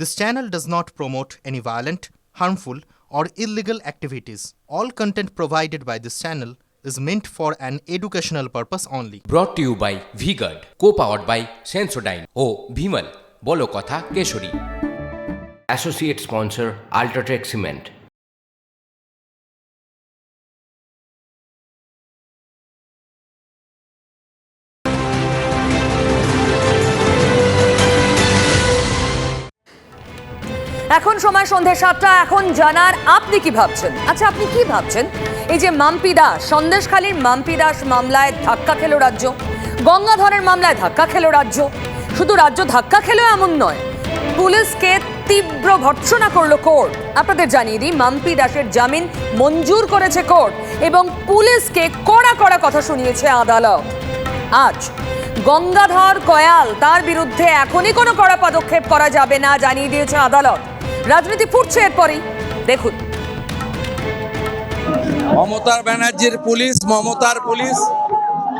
This channel does not promote any violent, harmful, or illegal activities. All content provided by this channel is meant for an educational purpose only. Brought to you by Vigard, co-powered by Sensodyne ও ভিমল বলো কথা Kesari associate sponsor UltraTech cement এখন সময় সন্ধে সাতটা, এখন জানার আপনি কি ভাবছেন? আচ্ছা আপনি কি ভাবছেন? এই যে মাম্পি দাস, সন্দেশখালীর মাম্পি দাস মামলায় ধাক্কা খেলো রাজ্য। গঙ্গাধরের মামলায় ধাক্কা খেলো রাজ্য। শুধু রাজ্য ধাক্কা খেলো এমন নয়, পুলিশকে তীব্র ভর্ৎসনা করল কোর্ট। আপনাদের জানিয়ে দিই, মাম্পি দাসের জামিন মঞ্জুর করেছে কোর্ট এবং পুলিশকে কড়া কড়া কথা শুনিয়েছে আদালত। আজ গঙ্গাধর কয়াল তার বিরুদ্ধে এখনই কোনো কড়া পদক্ষেপ করা যাবে না জানিয়ে দিয়েছে আদালত। রাজনীতি ফুটছে এরপরই। দেখুন। মমতার ব্যানার্জির পুলিশ মমতার পুলিশ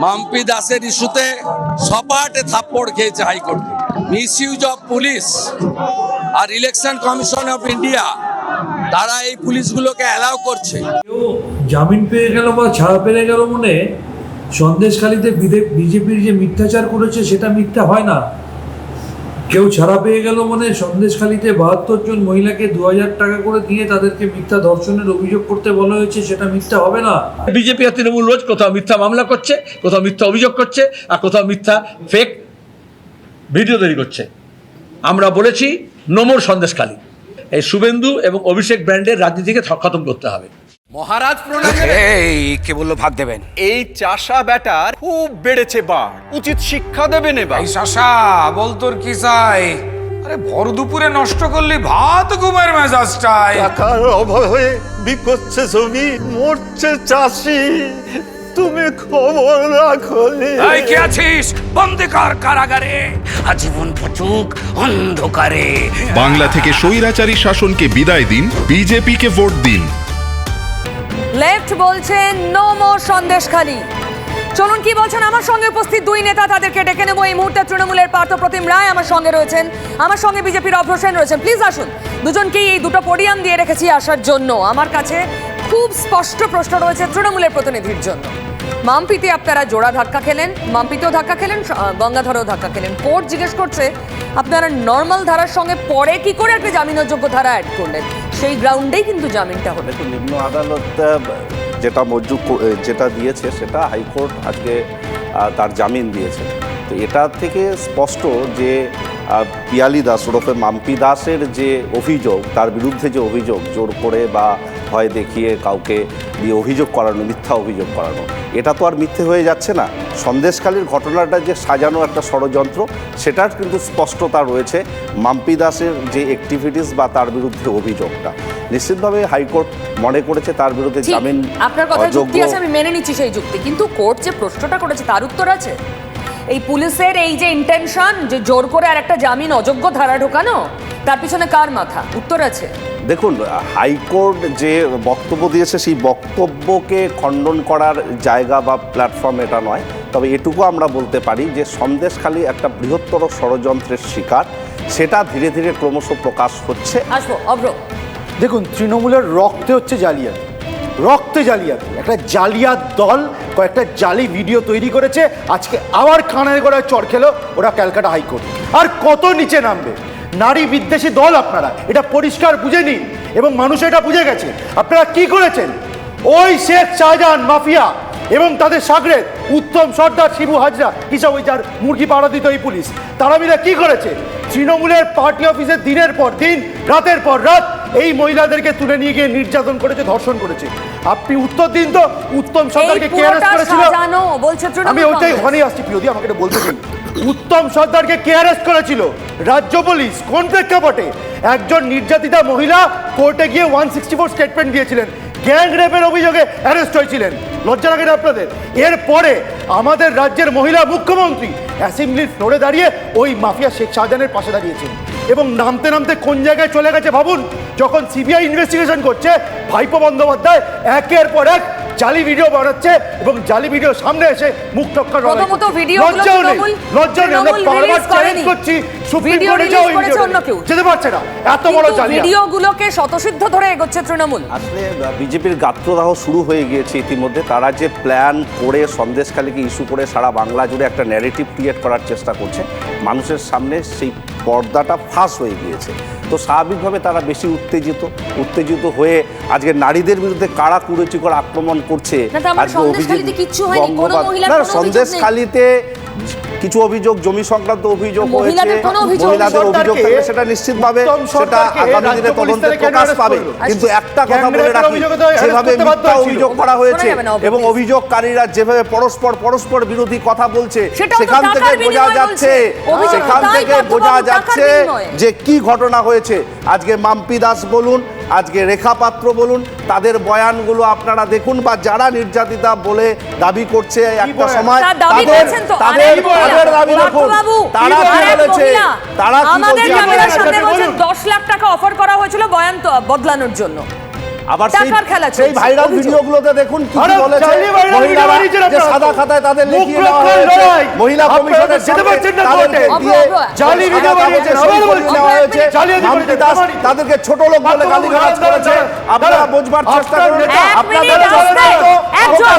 মাম্পি দাসের ইস্যুতে সপাটে থাপ্পড় খেয়েছে high court. Misuse of police R election commission of India তারা এই পুলিশগুলোকে অ্যালাউ করছে। কেউ জামিন পেয়ে গেল বা ছাড়া পেয়ে গেল মনে সন্দেশখালিতে বিজেপির যে মিথ্যাচার করেছে সেটা মিথ্যা হয় না। কেউ ছাড়া পেয়ে গেল মানে সন্দেশখালিতে বাহাত্তর জন মহিলাকে দু হাজার টাকা করে দিয়ে তাদেরকে মিথ্যা ধর্ষণের অভিযোগ করতে বলা হয়েছে, সেটা মিথ্যা হবে না। বিজেপি আর তৃণমূল রোজ কোথাও মিথ্যা মামলা করছে, কোথাও মিথ্যা অভিযোগ করছে, আর কোথাও মিথ্যা ফেক ভিডিও তৈরি করছে। আমরা বলেছি নোমর সন্দেশখালী। এই শুভেন্দু এবং অভিষেক ব্র্যান্ডের রাজনীতিকে খতম করতে হবে। মহারাজ প্রণাম এই কে বলল ভাগ দেবেন? এই চাষা ব্যাটার খুব বেড়েছে বার উচিত শিক্ষা দেবেন এবার এই শশা বল তোর কি চাই? আরে ভর দুপুরে নষ্ট করলি ভাত ঘুমের মেজাজটাই টাকার অভাবে বিকোচ্ছে জমি মরছে চাষি। তুমি খবর রাখলে এই কে আছিস? বন্দি কর কারাগারে। আজীবন পচুক অন্ধকারে। বাংলা থেকে স্বৈরাচারী শাসনকে বিদায় দিন বিজেপিকে ভোট দিন। লেফট বলছেন, নো মোর সন্দেশখালী চলুন কি বলছেন? আমার সঙ্গে উপস্থিত দুই নেতা তাদেরকে ডেকে নেব। এই মুহূর্তে তৃণমূলের পার্থ প্রতিম রায় আমার সঙ্গে রয়েছেন। আমার সঙ্গে বিজেপির অভ্র সেন রয়েছেন। প্লিজ আসুন। দুজনকেই এই দুটো পোডিয়াম দিয়ে রেখেছি আসার জন্য। আমার কাছে খুব স্পষ্ট প্রশ্ন রয়েছে তৃণমূলের প্রতিনিধির জন্য। মামপিতে আপনারা জোড়া ধাক্কা খেলেন, মামপিতেও ধাক্কা খেলেন গঙ্গাধরেও ধাক্কা খেলেন। কোর্ট জিজ্ঞেস করছে, আপনারা নর্মাল ধারার সঙ্গে পরে কি করে একটা জামিনযোগ্য ধারা অ্যাড করলেন? সেই গ্রাউন্ডেই কিন্তু জামিনটা হবে নিম্ন আদালত যেটা মঞ্জুর যেটা দিয়েছে, সেটা হাইকোর্ট আজকে তার জামিন দিয়েছে। তো এটা থেকে স্পষ্ট যে পিয়ালি দাস ওরফে মাম্পি দাসের যে অভিযোগ, তার বিরুদ্ধে যে অভিযোগ, জোর করে বা ভয় দেখিয়ে কাউকে দিয়ে অভিযোগ করানো মিথ্যা অভিযোগ করানো। এটা তো আর মিথ্যে হয়ে যাচ্ছে না। সন্দেশকালীর ঘটনাটা যে সাজানো একটা ষড়যন্ত্র সেটার কিন্তু স্পষ্টতা রয়েছে মাম্পি দাসের যে অ্যাক্টিভিটিস বা তার বিরুদ্ধে অভিযোগটা। নিশ্চিতভাবে হাইকোর্ট মনে করেছে তার বিরুদ্ধে জামিন আপনার কথা যুক্তি আছে আমি মেনে নিচ্ছি সেই যুক্তি। কিন্তু কোর্ট যে প্রশ্নটা করেছে তার উত্তর আছে। এই পুলিশের এই যে ইন্টেনশন যে জোর করে আর একটা জামিন অযোগ্য ধারা ঢোকানো তার পিছনে কার মাথা? উত্তর আছে। দেখুন হাইকোর্ট যে বক্তব্য দিয়েছে সেই বক্তব্যকে খণ্ডন করার জায়গা বা প্ল্যাটফর্ম এটা নয়। তবে এটুকু আমরা বলতে পারি যে সন্দেশখালী একটা বৃহত্তর ষড়যন্ত্রের শিকার। সেটা ধীরে ধীরে ক্রমশ প্রকাশ হচ্ছে। আসব অভ্র। দেখুন তৃণমূলের রক্তে হচ্ছে জালিয়াতি। রক্তে জালিয়াতি। একটা জালিয়াত দল কয়েকটা জালি ভিডিও তৈরি করেছে। আজকে আবার কানের গড়ায় চড় খেলো ওরা ক্যালকাটা হাইকোর্ট। আর কত নিচে নামবে? নারী বিদ্বেষী দল আপনারা এটা পরিষ্কার বুঝে নিন। এবং মানুষ এটা বুঝে গেছে। আপনারা কি করেছেন? ওই শেখ শাহজাহান মাফিয়া এবং তাদের সাগরের উত্তম সর্দার শিবু হাজরা হিসাব ওই যার মুরগি পাড়া দিত এই পুলিশ তারা মিলে কি করেছে? তৃণমূলের পার্টি অফিসে দিনের পর দিন রাতের পর রাত এই মহিলাদেরকে তুলে নিয়ে গিয়ে নির্যাতন করেছে ধর্ষণ করেছে। আপনি উত্তর দিন তো উত্তম সর্দারকে কে অ্যারেস্ট করেছিল? আমি কংগ্রেস। ওখানেই আসছি প্রিয়দি আমাকে এটা বলতে দিন। উত্তম সর্দারকে কে অ্যারেস্ট করেছিল? রাজ্য পুলিশ, কোন প্রেক্ষাপটে? একজন নির্যাতিতা মহিলা কোর্টে গিয়ে ওয়ান সিক্সটি ফোর স্টেটমেন্ট দিয়েছিলেন। গ্যাং রেপের অভিযোগে অ্যারেস্ট হয়েছিলেন। লজ্জা লাগে আপনাদের? এরপরে আমাদের রাজ্যের মহিলা মুখ্যমন্ত্রী অ্যাসেম্বলির ফ্লোরে দাঁড়িয়ে ওই মাফিয়া শেখ শাহজাহানের পাশে দাঁড়িয়েছেন। এবং নামতে নামতে কোন জায়গায় চলে গেছে ভাবুন? যখন সিবিআই ইনভেস্টিগেশন করছে, ভাইপো বন্দ্যোপাধ্যায় একের পর এক জালি ভিডিও বানাচ্ছে এবং জালি ভিডিও সামনে এসে মুখ টক্কর প্রথমত করছে। ভিডিওগুলো লজ্জাও নেই তৃণমূল- লজ্জা নেই আমরা বারবার চ্যালেঞ্জ করছি সুপ্রিম ভিডিও কোর্টে যাও ভিডিও। যেতে পারছে না এত বড় জালি ভিডিওগুলোকে শতসিদ্ধ ধরে এগোচ্ছে তৃণমূল। আসলে বিজেপির গাত্রদাহ শুরু হয়ে গিয়েছে ইতিমধ্যে। তারা যে প্ল্যান করে সন্দেশখালীকে ইস্যু করে সারা বাংলা জুড়ে একটা ন্যারেটিভ ক্রিয়েট করার চেষ্টা করছে মানুষের সামনে সেই পর্দাটা ফাঁস হয়ে গিয়েছে। তো স্বাভাবিকভাবে তারা বেশি উত্তেজিত উত্তেজিত হয়ে আজকে নারীদের বিরুদ্ধে কারা কুরুচিকর আক্রমণ করছে আজকে অভিজিৎ গঙ্গোপাধ্যায়-। সন্দেশখালীতে কিছু অভিযোগ জমি সংক্রান্ত অভিযোগ হয়েছে মহিলাদের অভিযোগ থাকলে সেটা নিশ্চিতভাবে সেটা আগামী দিনে তদন্তে প্রকাশ পাবে। কিন্তু একটা কথা বলে রাখি অভিযোগে যেভাবে মিথ্যা অভিযোগ করা হয়েছে শোনা যাবে না, এবং অভিযোগকারীরা যেভাবে পরস্পর পরস্পর বিরোধী কথা বলছে সেখান থেকে বোঝা যাচ্ছে সেখান থেকে বোঝা যাচ্ছে যে কি ঘটনা হয়েছে। আজকে মাম্পি দাস বলুন আজকে রেখা পাত্র বলুন তাদের বয়ানগুলো আপনারা দেখুন বা যারা নির্যাতিতা বলে দাবি করছে একটা সময় দাবি তাদের করেছেন তাদের তাদের দাবি দেখুন তারা কি বলেছে? কি বলছে? লাখ টাকা অফার করা হয়েছিল বয়ান তো বদলানোর জন্য। আবার সেই টাকার খেলা সেই ভাইরাল ভিডিওগুলোতে দেখুন কি বলেছে। মহিলারা যে সাদা খাতায় তাদের লিখিয়ে দেওয়া হয়েছে মহিলা কমিশনের যেতে পারছেন না কোর্টে। জালি আবার করে বলছেন। নেওয়া হয়েছে। দাস তাদেরকে ছোট লোক বলে গালিগালাজ করেছে। আপনারা। বোঝবার চেষ্টা করুন। আপনাদের একজন।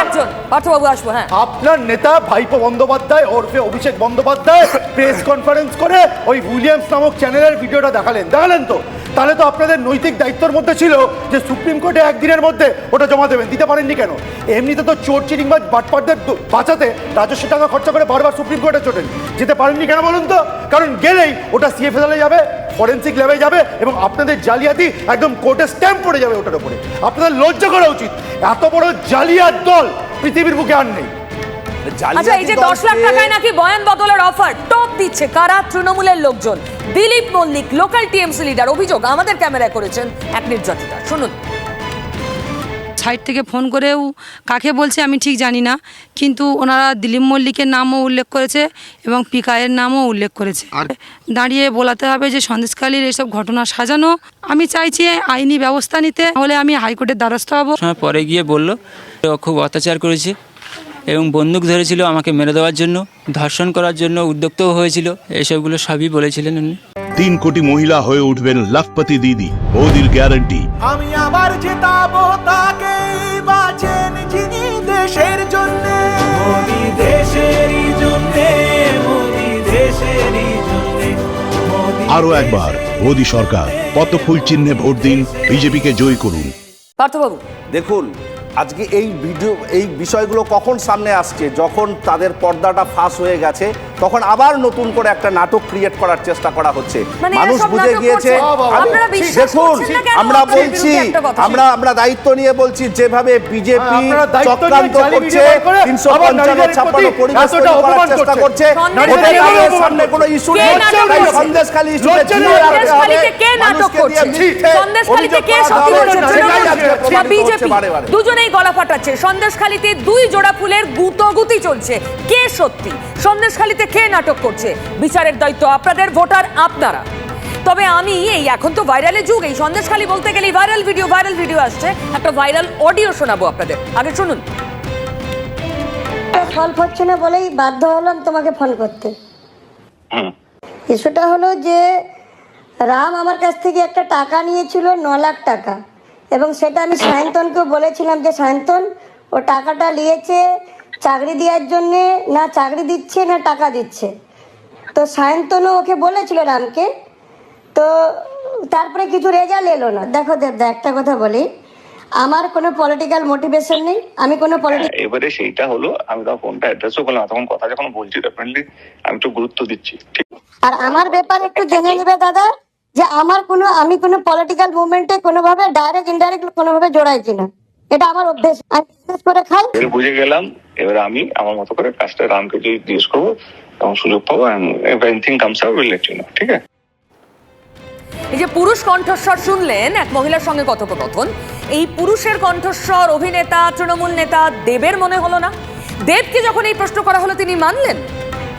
একজন। পার্থবাবু আসব হ্যাঁ। আপনার নেতা ভাইপো বন্দ্যোপাধ্যায় ওরফে অভিষেক বন্দ্যোপাধ্যায় প্রেস কনফারেন্স করে ওই উইলিয়ামস নামক চ্যানেলের ভিডিওটা দেখালেন। দেখালেন তো? তাহলে তো আপনাদের নৈতিক দায়িত্বের মধ্যে ছিল যে সুপ্রিম কোর্টে একদিনের মধ্যে ওটা জমা দেবেন, দিতে পারেননি কেন? এমনিতে তো চোর চিটিং বা বাটপাটদের বাঁচাতে রাজস্ব টাকা খরচা করে বারবার সুপ্রিম কোর্টে চোটেন যেতে পারেননি কেন বলুন তো? কারণ গেলেই ওটা সিএফএসএলে যাবে ফরেন্সিক ল্যাবে যাবে এবং আপনাদের জালিয়াতি একদম কোর্টে স্ট্যাম্প পড়ে যাবে ওটার উপরে। আপনাদের লজ্জা করা উচিত। এত বড় জালিয়াত দল পৃথিবীর বুকে আর নেই। আচ্ছা এই যে দশ লাখ টাকায় নাকি বয়ান বদলের অফার টপ দিচ্ছে কারা? তৃণমূলের লোকজন। Dilip Mallick local TMC leader অভিযোগ আমাদের ক্যামেরায় করেছেন এক নির্যাতিতা। শুনুন। সাইড থেকে ফোন করেও কাকে বলছে আমি ঠিক জানি না কিন্তু ওনারা দিলীপ মল্লিকের নামও উল্লেখ করেছে এবং পিকায়ের নামও উল্লেখ করেছে। দাঁড়িয়ে বলাতে হবে যে সন্দেশকালীর এসব ঘটনা সাজানো আমি চাইছি আইনি ব্যবস্থা নিতে হলে আমি হাইকোর্টের দ্বারস্থ হব। সময় পরে গিয়ে বলল খুব অত্যাচার করেছে। এবং বন্দুক ধরেছিল আমাকে মেরে দেওয়ার জন্য ধর্ষণ করার জন্য উদ্যোক্তও হয়েছিল। এসবগুলো সবই বলেছিলেন উনি। তিন কোটি মহিলা হয়ে উঠবেন লাখপতি দিদি বৌদির গ্যারান্টি। আমি আবার জেতাবো তাকে বাঁচেন যিনি দেশের জন্য। মোদি দেশেরই জন্য মোদি দেশেরই জন্য আরও একবার মোদী সরকার পদ্ম ফুল চিহ্নে ভোট দিন বিজেপিকে জয় করুন। পার্থবাবু। দেখুন আজকে এই ভিডিও এই বিষয়গুলো কখন সামনে আসছে যখন তাদের পর্দাটা ফাঁস হয়ে গেছে তখন আবার নতুন করে একটা নাটক ক্রিয়েট করার চেষ্টা করা হচ্ছে। মানে মানুষ বুঝে গিয়েছে দেখুন? আমরা বলছি। আমরা আমরা দায়িত্ব নিয়ে বলছি যেভাবে বিজেপি দায়িত্ব নিয়ে চক্রান্ত করছে তিনশো পঞ্চান্ন ছাপ্পান্ন পরিবেশ তৈরি করার চেষ্টা করছে। সামনে কোনো ইস্যু নেই। তাই করছে? ইস্যুতে রাখতে হবে। মানুষকে দিয়ে মিথ্যে অভিযোগ করা বিজেপি। দুজনেই গলা ফাটাচ্ছে। সন্দেশখালীতে দুই জোড়া ফুলের গুতগুতি চলছে। কে সত্যি? সন্দেশখালীতে কে নাটক করছে। বিচারের দায়িত্ব আপনাদের ভোটার আপনারা। তবে আমি এই এখন তো ভাইরালের যুগ এই সন্দেশখালী বলতে গেলে ভাইরাল ভিডিও ভাইরাল ভিডিও আসছে। একটা ভাইরাল অডিও শোনাবো আপনাদের। আগে শুনুন। সলভ হচ্ছে না বলেই বাধ্য হলাম তোমাকে ফোন করতে। ইস্যুটা হলো যে রাম আমার কাছ থেকে একটা টাকা নিয়েছিল ন লাখ টাকা। এবং সেটা আমি সায়ন্তনকে বলেছিলাম যে সায়ন্তন ও টাকাটা নিয়েছে চাকরি দেওয়ার জন্যে না চাকরি দিচ্ছে না টাকা দিচ্ছে। তো সায়ন্তনও ওকে বলেছিল রামকে তো তারপরে কিছু রেজাল্ট এলো না। দেখো দেবদা একটা কথা বলি। আমার কোনো পলিটিক্যাল মোটিভেশন নেই আমি কোনো পলিটিক্যাল এবারে সেইটা হলো আমি তখন ফোনটা অ্যাড্রেসও করলাম তখন কথা যখন বলছি ডেফিনেটলি আমি একটু গুরুত্ব দিচ্ছি আর আমার ব্যাপার একটু জেনে নেবে দাদা যে আমার কোনো আমি কোনো পলিটিক্যাল মুভমেন্টে কোনোভাবে ডাইরেক্ট ইনডাইরেক্ট কোনোভাবে জড়াই কিনা এটা আমার অভ্যেস। আমি করে খাই বুঝে গেলাম এবারে আমি আমার মতো করে কাজটা রামকে যদি জিজ্ঞেস করব তখন সুযোগ পাবো anything comes out will let you know ঠিক আছে? এই যে পুরুষ কণ্ঠস্বর শুনলেন এক মহিলার সঙ্গে কথোপকথন। এই পুরুষের কণ্ঠস্বর অভিনেতা তৃণমূল নেতা দেবের মনে হলো না? দেবকে যখন এই প্রশ্ন করা হলো তিনি মানলেন?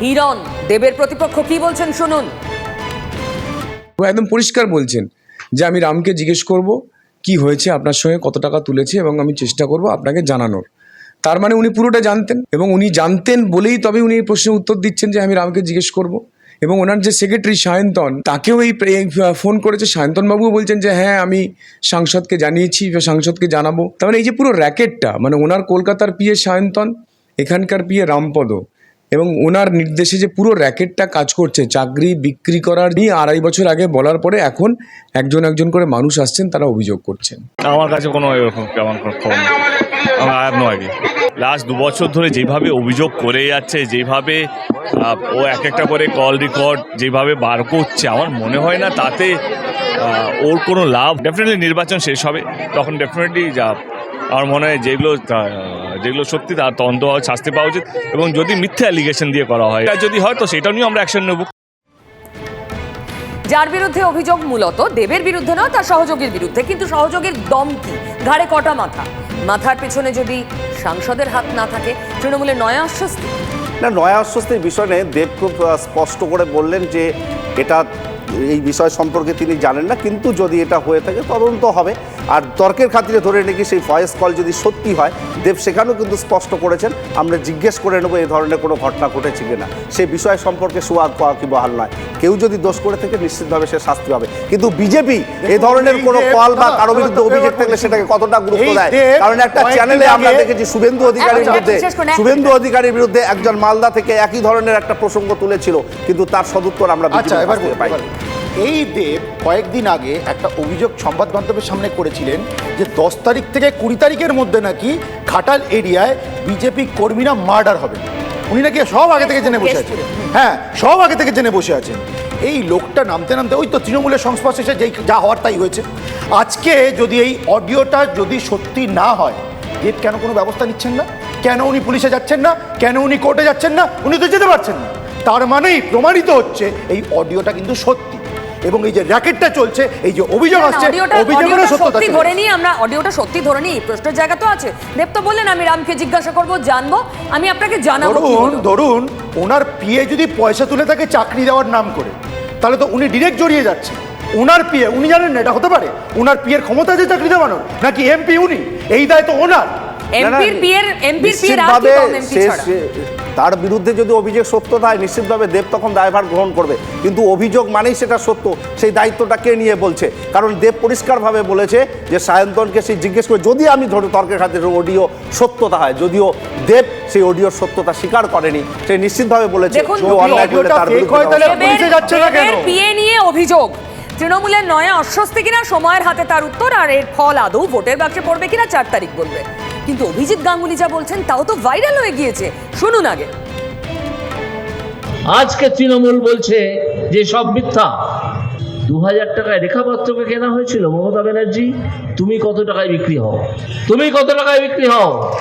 হিরণ দেবের প্রতিপক্ষ কি বলছেন শুনুন। একদম পরিষ্কার বলছেন যে আমি রামকে জিজ্ঞেস করব কি হয়েছে আপনার সঙ্গে, কত টাকা তুলেছে এবং আমি চেষ্টা করব আপনাকে জানানোর। তার মানে উনি পুরোটা জানতেন এবং উনি জানতেন বলেই তবে উনি এই প্রশ্নের উত্তর দিচ্ছেন যে আমি রামকে জিজ্ঞেস করব। এবং ওনার যে সেক্রেটারি সায়ন্তন, তাকেও এই ফোন করেছে। সায়ন্তনবাবুও বলছেন যে হ্যাঁ আমি সাংসদকে জানিয়েছি বা সাংসদকে জানাব। তার মানে এই যে পুরো র্যাকেটটা মানে ওনার কলকাতার পিয়ে সায়ন্তন, এখানকার পিয়ে রামপদ এবং ওনার নির্দেশে যে পুরো র্যাকেটটা কাজ করছে, চাকরি, বিক্রি করার নিয়ে আড়াই বছর আগে বলার পরে এখন একজন একজন করে মানুষ আসছেন, তারা অভিযোগ করছেন। আমার কাছে কোনো এরকম কেমন কোনো নেই। আমার লাস্ট দু বছর ধরে যেভাবে অভিযোগ করে যাচ্ছে, যেভাবে ও এক একটা করে কল রেকর্ড যেভাবে বার করছে, আমার মনে হয় না তাতে ওর কোনো লাভ। ডেফিনেটলি নির্বাচন শেষ হবে, তখন ডেফিনেটলি যা আমার মনে হয় যেগুলো যেগুলো সত্যি তার তদন্ত শাস্তি পাওয়া উচিত এবং যদি মিথ্যা অ্যালিগেশন দিয়ে করা হয় এটা যদি হয় তো সেটা নিয়ে আমরা অ্যাকশন নেব। যার বিরুদ্ধে অভিযোগ মূলত দেবের বিরুদ্ধে নয় তার সহযোগীর বিরুদ্ধে। কিন্তু সহযোগীর দম কি? ঘাড়ে কটা মাথা? মাথার পেছনে যদি সাংসদের হাত না থাকে তৃণমূলের নয়া আশ্বস্তি? না নয়া আশ্বস্তির বিষয় দেব খুব স্পষ্ট করে বললেন যে এটা এই বিষয় সম্পর্কে তিনি জানেন না কিন্তু যদি এটা হয়ে থাকে তদন্ত হবে। আর তর্কের খাতিরে ধরে নাকি সেই ভয়েস কল যদি সত্যি হয় দেব সেখানেও কিন্তু স্পষ্ট করেছেন আমরা জিজ্ঞেস করে নেব এই ধরনের কোনো ঘটনা ঘটেছে কিনা। সেই বিষয় সম্পর্কে সুয়াদ পাওয়া কি বহাল নয়। কেউ যদি দোষ করে থাকে নিশ্চিতভাবে সে শাস্তি পাবে। কিন্তু বিজেপি এই ধরনের কোনো কল বা কারও বিরুদ্ধে অভিযোগ থাকলে সেটাকে কতটা গুরুত্ব দেয়? কারণ একটা চ্যানেলে আমরা দেখেছি শুভেন্দু অধিকারীর বিরুদ্ধে শুভেন্দু অধিকারীর বিরুদ্ধে একজন মালদা থেকে একই ধরনের একটা প্রসঙ্গ তুলেছিল কিন্তু তার সদুত্তর আমরা আচ্ছা পাই। এই দেব কয়েকদিন আগে একটা অভিযোগ সংবাদ মাধ্যমের সামনে করেছিলেন যে দশ তারিখ থেকে কুড়ি তারিখের মধ্যে নাকি ঘাটাল এরিয়ায় বিজেপি কর্মীরা মার্ডার হবে উনি নাকি সব আগে থেকে জেনে বসে আছেন। হ্যাঁ সব আগে থেকে জেনে বসে আছেন। এই লোকটা নামতে নামতে ওই তো তৃণমূলের সংস্পর্শে এসে যেই যা হওয়ার তাই হয়েছে। আজকে যদি এই অডিওটা যদি সত্যি না হয় দেব কেন কোনো ব্যবস্থা নিচ্ছেন না? কেন উনি পুলিশে যাচ্ছেন না? কেন উনি কোর্টে যাচ্ছেন না? উনি তো যেতে পারছেন না। তার মানেই প্রমাণিত হচ্ছে এই অডিওটা কিন্তু সত্যি। এবং এই যে র্যাকেটটা চলছে এই যে অভিযোগ আসছে অভিযোগেরও সত্যতা সত্যি ধরে। নিই আমরা অডিওটা সত্যি ধরে নিই প্রশ্নের জায়গা তো আছে। দেব তো বললেন আমি রামকে জিজ্ঞাসা করব জানব আমি আপনাকে জানাব ধরুন ধরুন ওনার পিএ যদি পয়সা তুলে তাকে চাকরি দেওয়ার নাম করে তাহলে তো উনি ডিরেক্ট জড়িয়ে যাচ্ছে। ওনার পিএ উনি জানেন না এটা হতে পারে? ওনার পিএর ক্ষমতা আছে চাকরি দেওয়ানোর? নাকি এমপি উনি? এই দায় তো ওনার। এমপির বিয়ের এমপির বিয়ের আর কি কম এমপি ছাড়া তার বিরুদ্ধে যদি অভিযোগ সত্য হয় নিশ্চিতভাবে দেব তখন দায়ভার গ্রহণ করবে। কিন্তু অভিযোগ মানেই সেটা সত্য। সেই দায়িত্বটা কে নিয়ে বলছে? কারণ দেব পরিষ্কারভাবে বলেছে যে সায়ন্তনকে সে জিজ্ঞেস করে যদি আমি ধরো তর্কের খাতির অডিও সত্যতা হয় যদিও দেব সেই অডিওর সত্যতা স্বীকার করেনি সে নিশ্চিতভাবে বলেছে বিয়ে নিয়ে অভিযোগ। তৃণমূলের নয়া অস্বস্তি কিনা সময়ের হাতে তার উত্তর আর এর ফল আদৌ ভোটের বাক্সে পড়বে কিনা চার তারিখ বলবে। কিন্তু অভিজিৎ গাঙ্গুলি যা বলছেন তাও তো ভাইরাল হয়ে গিয়েছে। শুনুন আগে। আজকে তৃণমূল বলছে যে সব মিথ্যা। দু হাজার টাকায় রেখাপাত্রকে কেনা হয়েছিল, মমতা ব্যানার্জি, তুমি কত টাকায় বিক্রি হও? তুমি কত টাকায় বিক্রি হও?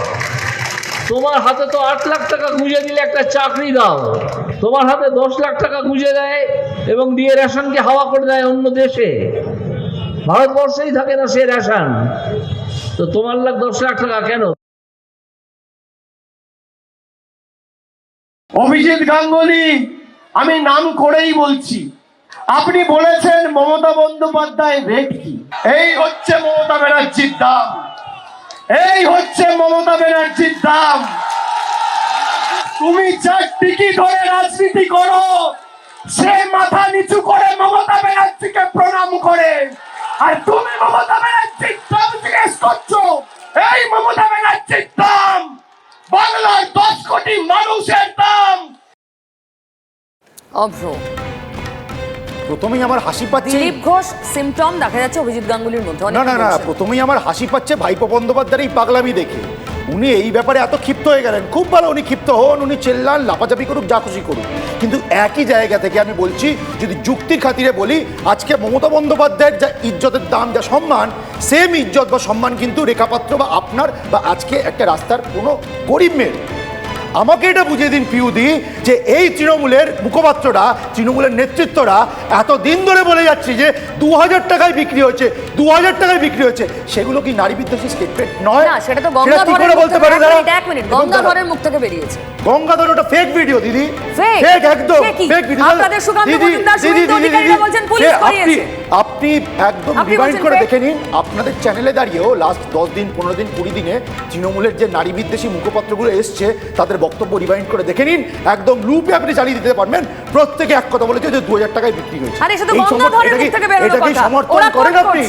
তোমার হাতে তো আট লাখ টাকা গুঁজে দিলে একটা চাকরি দাও। তোমার হাতে দশ লাখ টাকা গুঁজে দেয় এবং দিয়ে রেশনকে হাওয়া করে দেয় অন্য দেশে। ভারতবর্ষেই থাকে না সে রেশন। তো তোমার লাখ দশ লাখ টাকা কেন? অভিজিৎ গাঙ্গুলি, আমি নাম করেই বলছি। আপনি বলেছেন মমতা বন্দ্যোপাধ্যায় এই হচ্ছে মমতা ব্যানার্জির দাম। এই হচ্ছে মমতা ব্যানার্জির দাম। তুমি যার টিকি ধরে রাজনীতি করো, সে মাথা নিচু করে মমতা ব্যানার্জিকে প্রণাম করে। আর তুমি মমতা ব্যানার্জির দাম জিজ্ঞেস করছ? এই মমতা ব্যানার্জির দাম। বাংলার দশ কোটি মানুষের দাম। অভ্র। প্রথমেই আমার হাসি পাচ্ছে দিলীপ ঘোষ সিমটম দেখা যাচ্ছে অভিজিৎ গাঙ্গুলির মধ্যে। না না না প্রথমেই আমার হাসি পাচ্ছে ভাইপো বন্দ্যোপাধ্যায়ের এই পাগলামি দেখে। উনি এই ব্যাপারে এত ক্ষিপ্ত হয়ে গেলেন। খুব ভালো উনি ক্ষিপ্ত হন, উনি চেল্লান লাপাচাপি করুক, যা খুশি করুক। কিন্তু একই জায়গা থেকে আমি বলছি, যদি যুক্তির খাতিরে বলি, আজকে মমতা বন্দ্যোপাধ্যায়ের যা ইজ্জতের দাম, যা সম্মান সেম ইজ্জত বা সম্মান কিন্তু রেখাপাত্র বা আপনার বা আজকে একটা রাস্তার কোনো গরিব মেয়ের। আমাকে এটা বুঝিয়ে দিন পিউদি যে এই তৃণমূলের মুখপাত্ররা তৃণমূলের নেতৃত্বরা এত দিন ধরে বলে যাচ্ছে যে দু হাজার টাকায় বিক্রি হচ্ছে দু হাজার টাকায় বিক্রি হচ্ছে সেগুলো কি নারী বিদ্বেষী স্টেটমেন্ট নয়? না সেটা তো গঙ্গাধরের বলতে পারে? এক এক মিনিট গঙ্গাধরের মুখ থেকে বেরিয়েছে। গঙ্গাধর ওটা ফেক ভিডিও দিদি। ফেক একদম ফেক ভিডিও আপনাদের সুকান্ত মজুমদার, অধিকারীরা বলছেন পুলিশ করিয়েছে। আপনি একদম বলছেন করে দেখে নিন। আপনাদের চ্যানেলে দাঁড়িয়েও লাস্ট দশ দিন পনেরো দিন কুড়ি দিনে তৃণমূলের যে নারী বিদ্বেষী মুখপত্রগুলো এসছে তাদের বক্তব্য রিমাইন্ড করে দেখে নিন। একদম লুপে আপনি চালিয়ে দিতে পারবেন। প্রত্যেকে এক কথা বলেছে যে দু হাজার টাকায় বিক্রি হয়েছে। সমর্থন- এটা কি- করেন আপনি?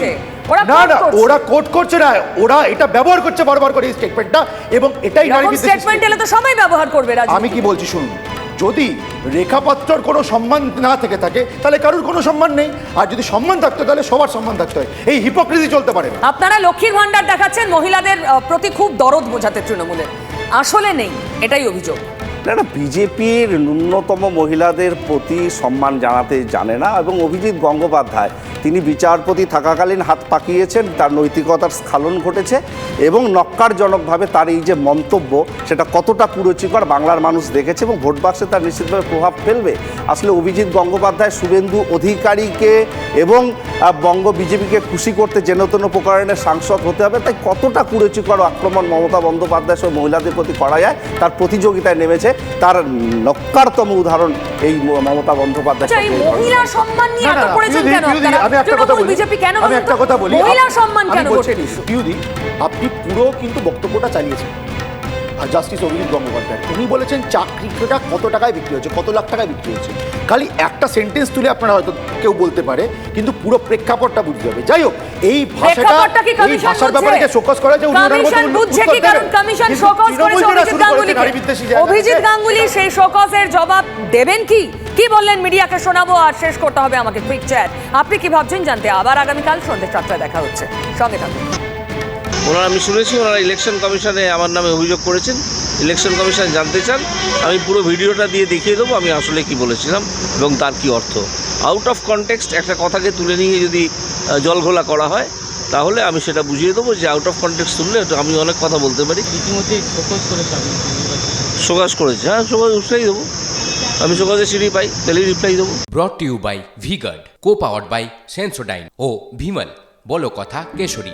না না ওরা কোট করছে না। ওরা এটা ব্যবহার করছে বারবার করে এই স্টেটমেন্টটা এবং এটাই স্টেটমেন্ট এলে তো সবাই ব্যবহার করবে আমি কি বলছি শুনুন? যদি রেখাপাত্রর কোনো সম্মান না থেকে থাকে তাহলে কারোর কোনো সম্মান নেই? আর যদি সম্মান থাকতো তাহলে সবার সম্মান থাকতে হয়। এই হিপোক্রেসি চলতে পারে আপনারা লক্ষ্মীর ভান্ডার দেখাচ্ছেন মহিলাদের প্রতি খুব দরদ বোঝাতে তৃণমূলের। আসলে নেই এটাই অভিযোগ। না বিজেপির ন্যূনতম মহিলাদের প্রতি সম্মান জানাতে জানে না এবং অভিজিৎ গঙ্গোপাধ্যায়, তিনি বিচারপতি থাকাকালীন হাত পাকিয়েছেন, তার নৈতিকতার স্খলন ঘটেছে এবং নক্কারজনকভাবে তার এই যে মন্তব্য, সেটা কতটা কুরুচিকর বাংলার মানুষ দেখেছে এবং ভোট বাক্সে তার নিশ্চিতভাবে প্রভাব ফেলবে। আসলে অভিজিৎ গঙ্গোপাধ্যায় শুভেন্দু অধিকারীকে এবং বঙ্গ বিজেপিকে খুশি করতে যেনতেন প্রকারের সাংসদ হতে হবে, তাই কতটা কুরুচিকর আক্রমণ মমতা বন্দ্যোপাধ্যায় সহ মহিলাদের প্রতি করা যায়, তার প্রতিযোগিতায় নেমেছে। তার নক্কারতম উদাহরণ এই মমতা বন্দ্যোপাধ্যায় আচ্ছা এই সরকারের মহিলা সম্মান নিয়ে এত না, না, করেছেন কেন? আমি একটা কথা বলি। বিজেপি কেন আমি একটা কথা বলি। মহিলা সম্মান কেন আপনি পুরো কিন্তু বক্তব্যটা চালিয়েছেন। আর জাস্টিস অভিজিৎ গঙ্গোপাধ্যায়। উনি বলেছেন চাকরিটা কত টাকায় বিক্রি হয়েছে কত লাখ টাকায় বিক্রি হয়েছে। খালি একটা সেন্টেন্স তুলে আপনারা হয়তো কেউ বলতে পারে কিন্তু পুরো প্রেক্ষাপটটা বুঝতে হবে। যাই হোক এই ভাষাটা এই ভাষার ব্যাপারে যে শোকস করা কমিশন বুঝছে কি? কারণ কমিশন শোকস করেছে অভিজিৎ গাঙ্গুলিকে। গাঙ্গুলি সেই শোকসের জবাব দেবেন কি? কি বললেন মিডিয়াকে শোনাবো আর শেষ করতে হবে আমাকে কুইক চ্যাট আপনি কি ভাবছেন জানতে? আবার আগামীকাল সন্ধ্যে সাতটায় দেখা হচ্ছে। সঙ্গে থাকুন। ওনারা আমি শুনেছি ওনারা ইলেকশন কমিশনে আমার নামে অভিযোগ করেছেন। ইলেকশন কমিশন জানতে চান আমি পুরো ভিডিওটা দিয়ে দেখিয়ে দেবো আমি আসলে কি বলেছিলাম এবং তার কি অর্থ। আউট অফ কনটেক্সট একটা কথাকে তুলে নিয়ে যদি জলঘোলা করা হয় তাহলে আমি সেটা বুঝিয়ে দেবো যে আউট অফ কনটেক্সট তুললে তো আমি অনেক কথা বলতে পারি। ইতিমধ্যেই ফোকাস করেছে প্রকাশ করেছে হ্যাঁ সকাল রিপ্লাই দেবো। আমি সকালে সিঁড়ি পাই তাহলে রিপ্লাই দেবো। Brought to you by V Guard co powered by Sensodyne ও ভিমল বলো কথা Kesari.